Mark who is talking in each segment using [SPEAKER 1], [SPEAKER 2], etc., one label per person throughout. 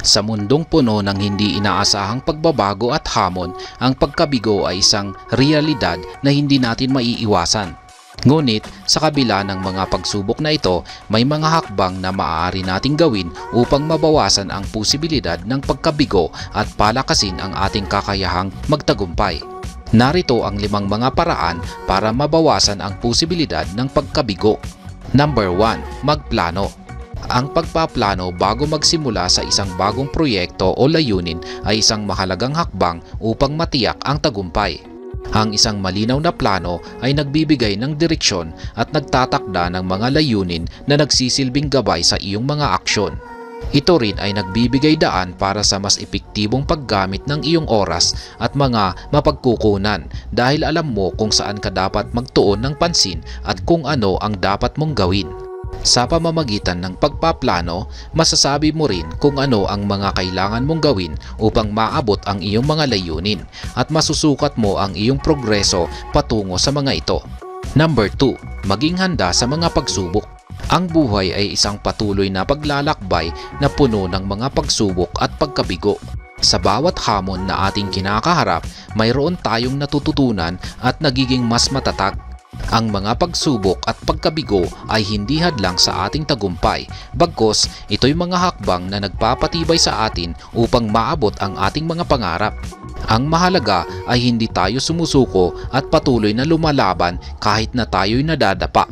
[SPEAKER 1] Sa mundong puno ng hindi inaasahang pagbabago at hamon, ang pagkabigo ay isang realidad na hindi natin maiiwasan. Ngunit sa kabila ng mga pagsubok na ito, may mga hakbang na maaari nating gawin upang mabawasan ang posibilidad ng pagkabigo at palakasin ang ating kakayahang magtagumpay. Narito ang limang mga paraan para mabawasan ang posibilidad ng pagkabigo. Number 1. Magplano. Ang pagpaplano bago magsimula sa isang bagong proyekto o layunin ay isang mahalagang hakbang upang matiyak ang tagumpay. Ang isang malinaw na plano ay nagbibigay ng direksyon at nagtatakda ng mga layunin na nagsisilbing gabay sa iyong mga aksyon. Ito rin ay nagbibigay daan para sa mas epektibong paggamit ng iyong oras at mga mapagkukunan dahil alam mo kung saan ka dapat magtuon ng pansin at kung ano ang dapat mong gawin. Sa pamamagitan ng pagpaplano, masasabi mo rin kung ano ang mga kailangan mong gawin upang maabot ang iyong mga layunin at masusukat mo ang iyong progreso patungo sa mga ito. Number 2. Maging handa sa mga pagsubok. Ang buhay ay isang patuloy na paglalakbay na puno ng mga pagsubok at pagkabigo. Sa bawat hamon na ating kinakaharap, mayroon tayong natututunan at nagiging mas matatag. Ang mga pagsubok at pagkabigo ay hindi hadlang sa ating tagumpay, bagkos ito'y mga hakbang na nagpapatibay sa atin upang maabot ang ating mga pangarap. Ang mahalaga ay hindi tayo sumusuko at patuloy na lumalaban kahit na tayo'y nadadapa.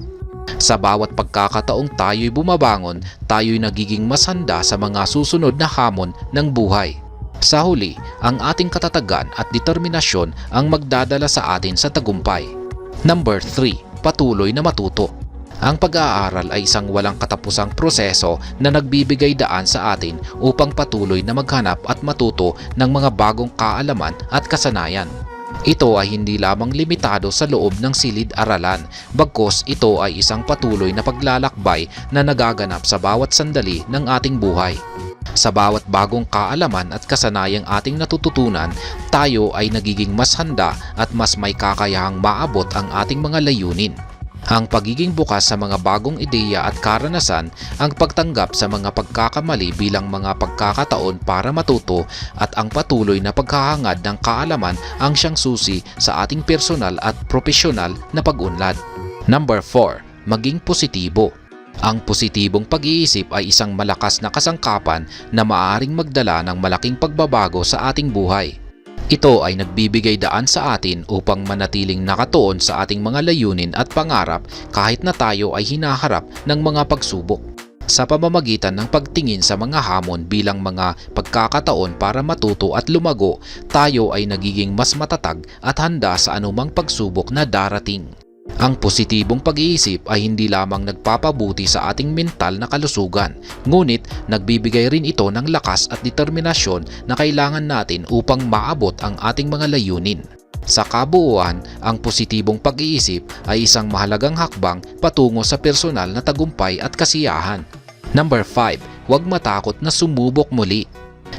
[SPEAKER 1] Sa bawat pagkakataong tayo'y bumabangon, tayo'y nagiging mas handa sa mga susunod na hamon ng buhay. Sa huli, ang ating katatagan at determinasyon ang magdadala sa atin sa tagumpay. Number 3. Patuloy na matuto. Ang pag-aaral ay isang walang katapusang proseso na nagbibigay daan sa atin upang patuloy na maghanap at matuto ng mga bagong kaalaman at kasanayan. Ito ay hindi lamang limitado sa loob ng silid-aralan, bagkos ito ay isang patuloy na paglalakbay na nagaganap sa bawat sandali ng ating buhay. Sa bawat bagong kaalaman at kasanayang ating natututunan, tayo ay nagiging mas handa at mas may kakayahang maabot ang ating mga layunin. Ang pagiging bukas sa mga bagong ideya at karanasan, ang pagtanggap sa mga pagkakamali bilang mga pagkakataon para matuto at ang patuloy na paghahangad ng kaalaman ang siyang susi sa ating personal at profesional na pag-unlad. Number 4. Maging positibo. Ang positibong pag-iisip ay isang malakas na kasangkapan na maaring magdala ng malaking pagbabago sa ating buhay. Ito ay nagbibigay daan sa atin upang manatiling nakatuon sa ating mga layunin at pangarap kahit na tayo ay hinaharap ng mga pagsubok. Sa pamamagitan ng pagtingin sa mga hamon bilang mga pagkakataon para matuto at lumago, tayo ay nagiging mas matatag at handa sa anumang pagsubok na darating. Ang positibong pag-iisip ay hindi lamang nagpapabuti sa ating mental na kalusugan, ngunit nagbibigay rin ito ng lakas at determinasyon na kailangan natin upang maabot ang ating mga layunin. Sa kabuuan, ang positibong pag-iisip ay isang mahalagang hakbang patungo sa personal na tagumpay at kasiyahan. Number 5. Huwag matakot na sumubok muli.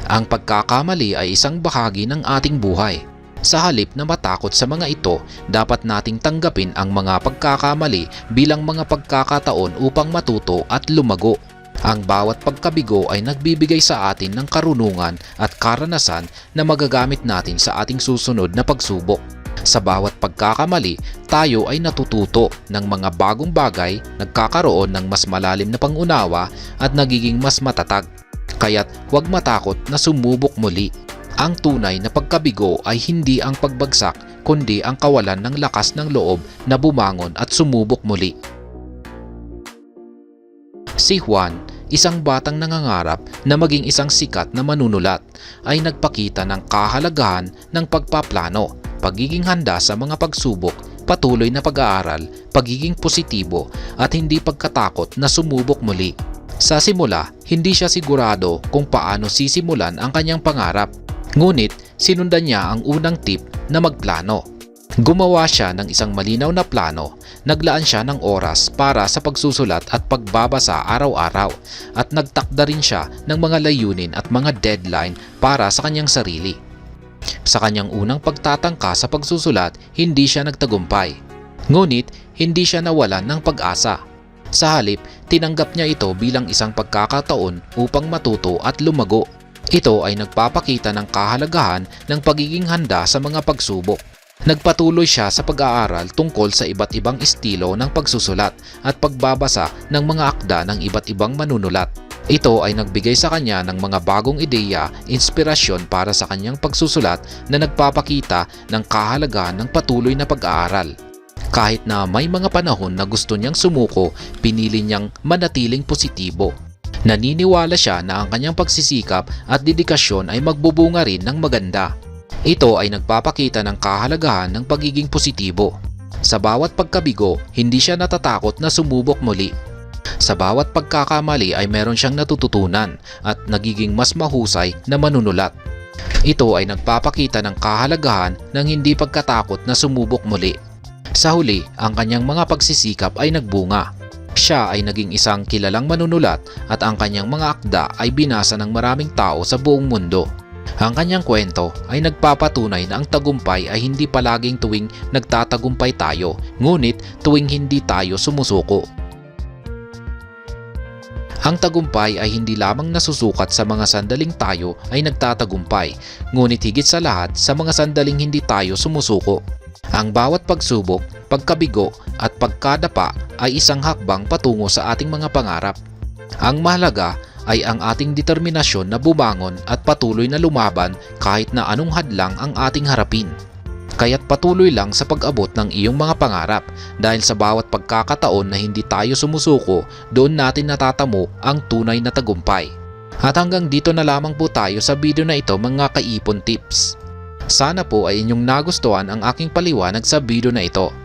[SPEAKER 1] Ang pagkakamali ay isang bahagi ng ating buhay. Sa halip na matakot sa mga ito, dapat nating tanggapin ang mga pagkakamali bilang mga pagkakataon upang matuto at lumago. Ang bawat pagkabigo ay nagbibigay sa atin ng karunungan at karanasan na magagamit natin sa ating susunod na pagsubok. Sa bawat pagkakamali, tayo ay natututo ng mga bagong bagay, nagkakaroon ng mas malalim na pangunawa at nagiging mas matatag. Kaya't huwag matakot na sumubok muli. Ang tunay na pagkabigo ay hindi ang pagbagsak kundi ang kawalan ng lakas ng loob na bumangon at sumubok muli. Si Juan, isang batang nangangarap na maging isang sikat na manunulat, ay nagpakita ng kahalagahan ng pagpaplano, pagiging handa sa mga pagsubok, patuloy na pag-aaral, pagiging positibo at hindi pagkatakot na sumubok muli. Sa simula, hindi siya sigurado kung paano sisimulan ang kanyang pangarap. Ngunit sinundan niya ang unang tip na magplano. Gumawa siya ng isang malinaw na plano, naglaan siya ng oras para sa pagsusulat at pagbabasa araw-araw at nagtakda rin siya ng mga layunin at mga deadline para sa kanyang sarili. Sa kanyang unang pagtatangka sa pagsusulat, hindi siya nagtagumpay. Ngunit hindi siya nawalan ng pag-asa. Sa halip, tinanggap niya ito bilang isang pagkakataon upang matuto at lumago. Ito ay nagpapakita ng kahalagahan ng pagiging handa sa mga pagsubok. Nagpatuloy siya sa pag-aaral tungkol sa iba't ibang estilo ng pagsusulat at pagbabasa ng mga akda ng iba't ibang manunulat. Ito ay nagbigay sa kanya ng mga bagong ideya, inspirasyon para sa kanyang pagsusulat na nagpapakita ng kahalagahan ng patuloy na pag-aaral. Kahit na may mga panahon na gusto niyang sumuko, pinili niyang manatiling positibo. Naniniwala siya na ang kanyang pagsisikap at dedikasyon ay magbubunga rin ng maganda. Ito ay nagpapakita ng kahalagahan ng pagiging positibo. Sa bawat pagkabigo, hindi siya natatakot na sumubok muli. Sa bawat pagkakamali ay meron siyang natututunan at nagiging mas mahusay na manunulat. Ito ay nagpapakita ng kahalagahan ng hindi pagkatakot na sumubok muli. Sa huli, ang kanyang mga pagsisikap ay nagbunga. Siya ay naging isang kilalang manunulat at ang kanyang mga akda ay binasa ng maraming tao sa buong mundo. Ang kanyang kwento ay nagpapatunay na ang tagumpay ay hindi palaging tuwing nagtatagumpay tayo, ngunit tuwing hindi tayo sumusuko. Ang tagumpay ay hindi lamang nasusukat sa mga sandaling tayo ay nagtatagumpay, ngunit higit sa lahat sa mga sandaling hindi tayo sumusuko. Ang bawat pagsubok, pagkabigo at pagkadapa ay isang hakbang patungo sa ating mga pangarap. Ang mahalaga ay ang ating determinasyon na bumangon at patuloy na lumaban kahit na anong hadlang ang ating harapin. Kaya't patuloy lang sa pag-abot ng iyong mga pangarap dahil sa bawat pagkakataon na hindi tayo sumusuko, doon natin natatamo ang tunay na tagumpay. At hanggang dito na lamang po tayo sa video na ito mga kaipon tips. Sana po ay inyong nagustuhan ang aking paliwanag sa video na ito.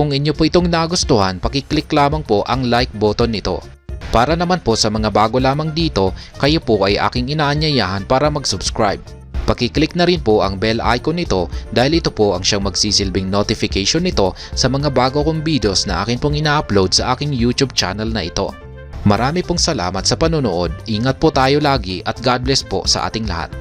[SPEAKER 1] Kung inyo po itong nagustuhan, pakiclick lamang po ang like button nito. Para naman po sa mga bago lamang dito, kayo po ay aking inaanyayahan para mag-subscribe. Pakiclick na rin po ang bell icon nito dahil ito po ang siyang magsisilbing notification nito sa mga bago kong videos na akin pong ina-upload sa aking YouTube channel na ito. Marami pong salamat sa panonood, ingat po tayo lagi at God bless po sa ating lahat.